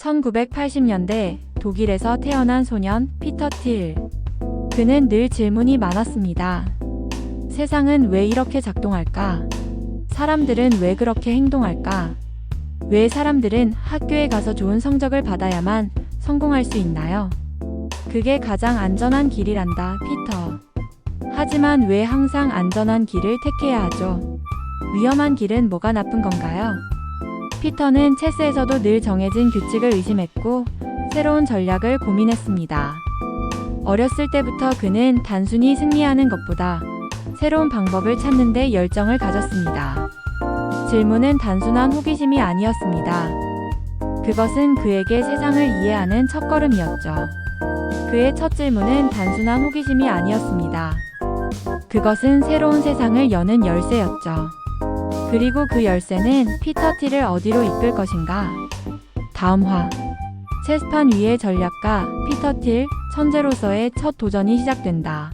1980년대 독일에서 태어난 소년 피터 틸. 그는 늘 질문이 많았습니다. 세상은 왜 이렇게 작동할까? 사람들은 왜 그렇게 행동할까? 왜 사람들은 학교에 가서 좋은 성적을 받아야만 성공할 수 있나요? 그게 가장 안전한 길이란다, 피터. 하지만 왜 항상 안전한 길을 택해야 하죠? 위험한 길은 뭐가 나쁜 건가요? 피터는 체스에서도 늘 정해진 규칙을 의심했고 새로운 전략을 고민했습니다. 어렸을 때부터 그는 단순히 승리하는 것보다 새로운 방법을 찾는 데 열정을 가졌습니다. 질문은 단순한 호기심이 아니었습니다. 그것은 그에게 세상을 이해하는 첫걸음이었죠. 그의 첫 질문은 단순한 호기심이 아니었습니다. 그것은 새로운 세상을 여는 열쇠였죠. 그리고 그 열쇠는 피터 티를 어디로 이끌 것인가? 다음 화. 체스판 위의 전략가 피터 틸 천재로서의 첫 도전이 시작된다.